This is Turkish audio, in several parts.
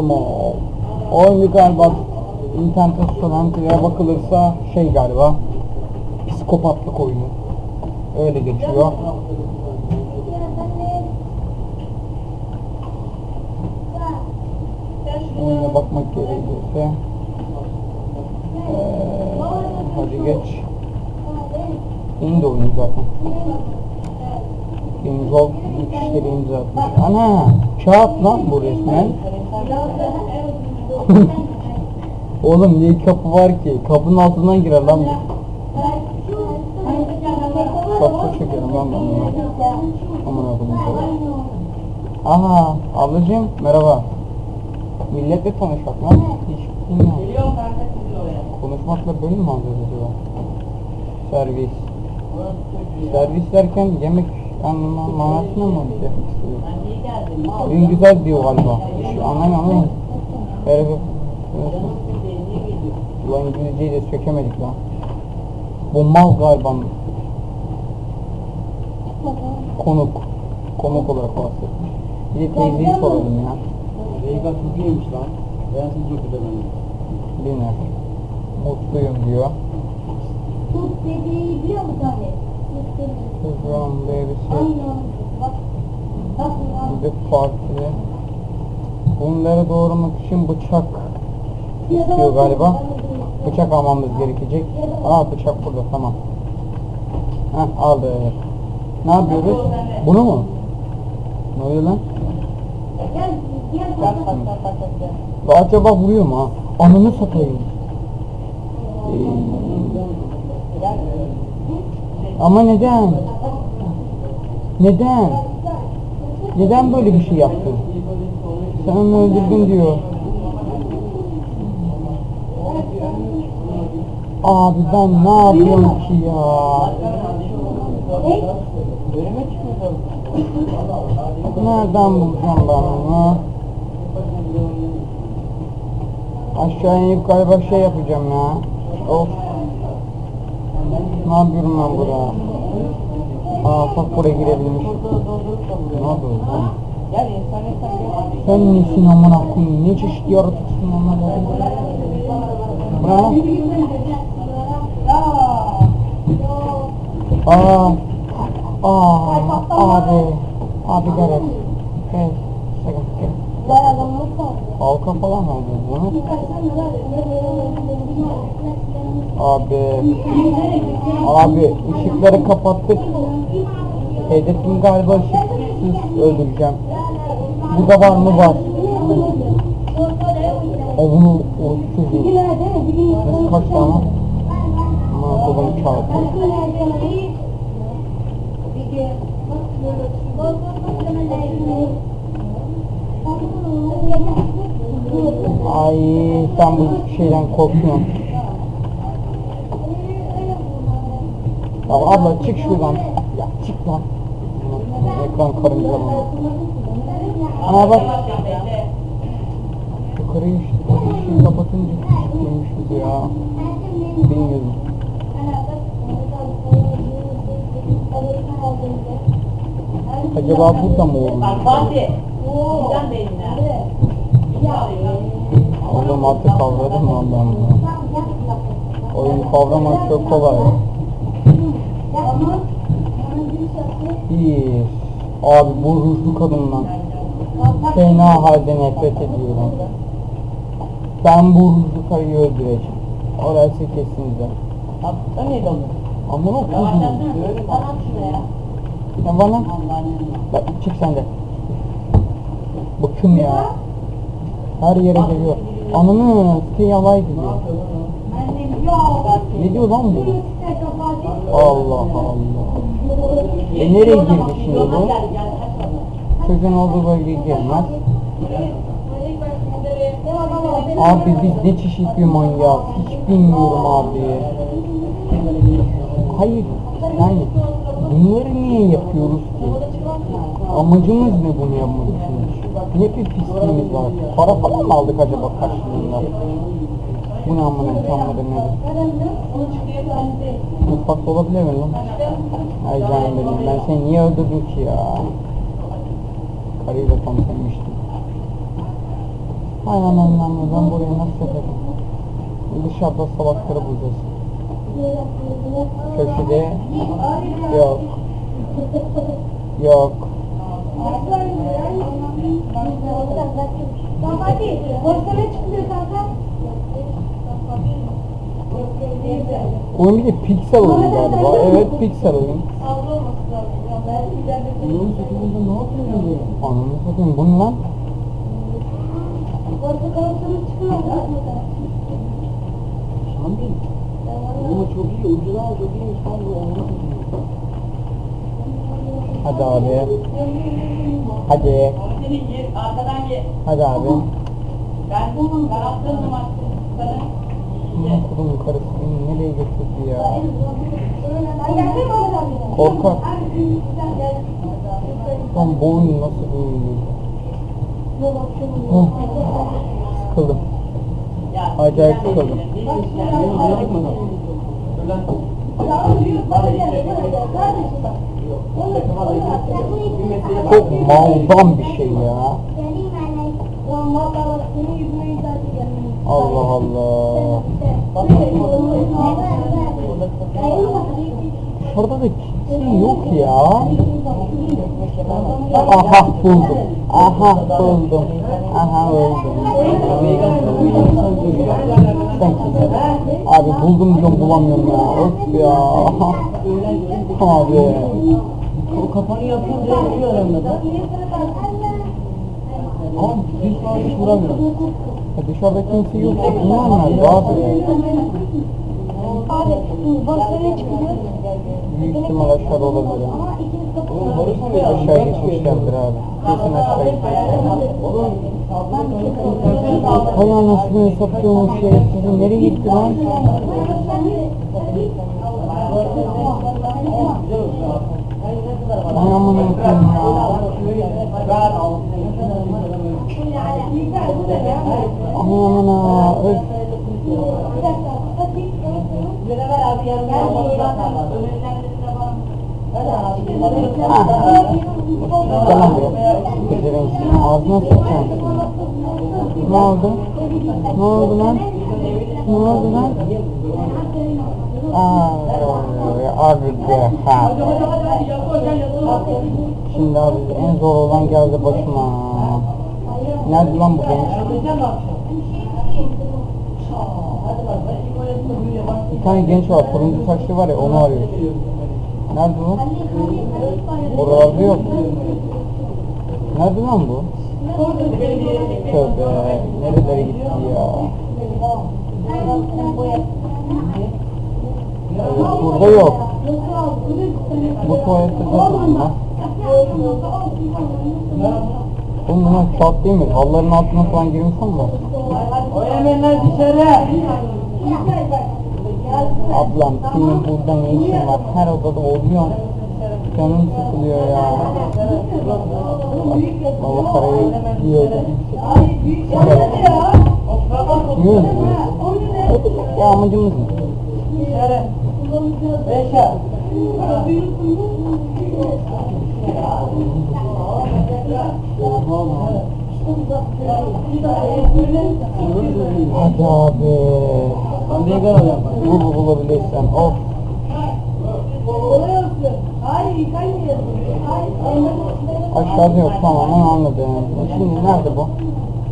Small. Oyunu galiba internette söylentiye bakılırsa şey galiba psikopatlık oyunu. Öyle geçiyor. Oyuna bakmak gerekirse eee, hadi geç. İndi oyun zaten. Involve bir kişileri imza atmış. Ana! Kağıt lan bu resmen. Oğlum niye kapı var ki? Kapının altından girer lan bu. Çok çekerim lan ben bunu. Aman sana. Aha ablacığım merhaba. Milletle tanışmak lan. Hiç bilmiyorum. Konuşmakla böyle mi anlıyoruz acaba? Servis. Servis derken yemek anlama manasına mı istiyor? Oyun güzel diyor galiba. Hiç anlamıyorum ama. Böyle bir... Ulan İngilizceyi de sökemedik lan. Bu mal galiba. Konuk. Konuk olarak bahsetmiş. Bir de teyzeyi soralım ya. Vega çok iyiymiş lan. Ben sizi çok ödemedim. Dinle. Mutluyum diyor. Tut dediği biliyor musun? Bak. Bak. Bir de partili. Bunları doğramak için bıçak istiyor galiba. Bıçak almamız gerekecek. Aa bıçak burada tamam. Heh aldı. Ne yapıyoruz? Bunu mu? Ne oluyor lan? Ve acaba vuruyor mu ha? Ananı satayım. Ee, ama neden? Neden? Neden böyle bir şey yaptın? Sen onu öldürdün diyor. Abi ben ne yapıyorum ki ya? Nereden bulacağım ben onu? Aşağı inip galiba şey yapacağım ya. Of. Ne yapıyorum ben burada? Aa bak buraya. Ne yapıyorsun. Sen nesin amına koyayım? Ne çeşit yaratıksın amına koyayım? Bu ne lan? Aa. Aa. Abi. Abi gel. Gel. Sakın gel. Halka falan oldu bunu? Abi. Abi ışıkları kapattık. Hedefim galiba ışıksız öldüreceğim. Burada var mı var? O bunu o çocuğu. Nasıl kaçtı ama? Ama kolum çarptı. Ay sen bu şeyden korkuyorsun. Ya abla çık şuradan. Ya çık lan. Ekran karınca lan. Ana bak. Yukarıyı işte ışığı kapatınca çıkıyormuşuz ya. Bilmiyorum. Acaba burada mı oldu? Bak Fatih. Gideceğim benimle. Oğlum artık kavradım lan ben bunu. Oyun kavramak çok kolay. Bir. Abi bu ruhlu kadından fena halde nefret ediyorum. Ben bu ruhlu karıyı öldüreceğim. Orası kesinlikle. Sen neydi onu? Amına koydum. Ya bana bak çık sen de. Bıktım ya. Her yere geliyor. Ananı site yalay gidiyor. Ne diyor lan bu? Allah Allah. E nereye girdi şimdi bu? Çocuğun olduğu bölgeye girmez. Abi biz ne çeşit bir manyağız hiç bilmiyorum abi. Hayır yani bunları niye yapıyoruz ki? Amacımız ne bunu yapmak için? Ne bir pisliğimiz var? Para falan mı aldık acaba karşılığında? Bu ne amına tam mıdır? Mutfakta olabilir mi lan? Ay canım benim ben seni niye öldürdüm ki ya? Karıyı da tam sevmiştim. Hay anam ben buraya nasıl yapacağım? Dışarıda salakları bulacağız. Köşede yok. Yok. Tamam hadi. Boşta ne çıkıyor kanka? Oyun bir de piksel oyun galiba. Evet piksel oyun. Bunun satımında ne yapıyorsun böyle? Ananı satayım bu ne lan? Şampi. Ama çok iyi. Ucuna al çok onu satayım. Hadi abi. Hadi. Arkadan ye. Hadi abi. Ben bunun ben attığım zaman kudumun karısı beni nereye götürdü ya? Ben geldim Ahmet abi. Korkak. Lan bu oyun nasıl oyun? Oh, sıkıldım. Acayip sıkıldım. Çok maldan bir şey ya. Allah Allah. Dışarıda da kimse yok ya. Aha buldum. Aha buldum. Aha kimsin? Abi buldum diyorum bulamıyorum ya. Of ya. Abi. O kafanı yapıyor diye vuruyor adamlar. Ama bir saat hiç vuramıyor. Ya dışarıda kimse yok. Bunlar nerede abi? Abi, ne çıkıyor? Büyük ihtimal aşağıda olabilir. Ama ikiniz kapı Aşağı geçmişlerdir abi. Kesin aşağı geçmişlerdir. Oğlum Hay anasını satıyormuş ya. Sizin nereye gitti lan? Hay aman koyayım ya. Aman ha. Öf. Tamam ağzına. Ne oldu? Ne oldu lan? Ne oldu lan? Aa, abi be ha. Şimdi abi en zor olan geldi başıma. Nerede lan bu genç? Bir tane genç var, turuncu saçlı var ya onu arıyor. Nerede bu? Buralarda yok. Nerede lan bu? Tövbe, nerelere gitti ya? Evet, burada yok. Bu tuvalette de bulunmaz. Oğlum bunlar kağıt değil mi? Halların altına falan girmiş ama. Oynayanlar dışarı. Ablam senin burada ne işin var? Her odada oluyor. Canım sıkılıyor ya. Baba parayı yiyordu. Yiyoruz biz. Ya amacımız ne? Beşer. Hadi abi. Ben de. Bul bulabilirsen. Of. Aşağıda yok tamam onu anladım. Şimdi nerede bu?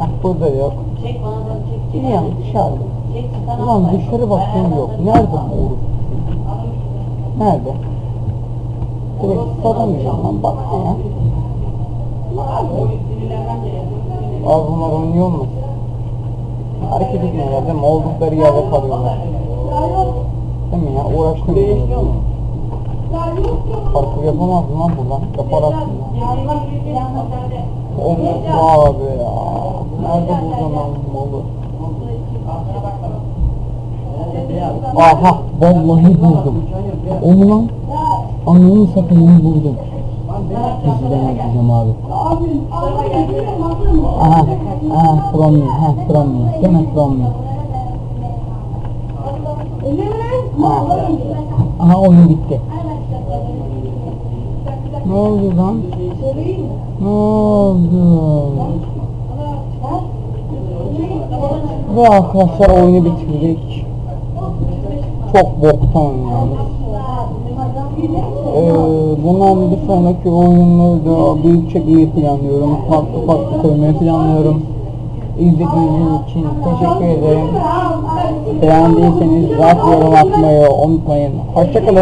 Heh burada yok. Biliyorum dışarıda. Ulan dışarı bakıyorum yok. Nerede bu Urus? Nerede? Direkt soramıyorum lan bak ya. Abi bunlar oynuyor mu? Hareket etmiyorlar değil mi? Oldukları yerde kalıyorlar. Değil mi ya? Uğraştım. Değişmiyor mu? Parkur yapamaz mı lan buradan? Yapar aslında. Of abi ya. Nerede ben bunu olur? Aha vallahi buldum. O mu lan? Anlamı satayım buldum. Bizden yapacağım abi. Aha, aha from me, ha from me. Değil mi from me? Aha oyun bitti. Ne oldu lan? Ne oldu? Ve arkadaşlar oyunu bitirdik. Çok boktan oynadık. Ee, bundan bir sonraki oyunları da büyük çekmeyi planlıyorum. Farklı farklı koymayı planlıyorum. İzlediğiniz için teşekkür ederim. Beğendiyseniz like yorum atmayı unutmayın. Hoşçakalın.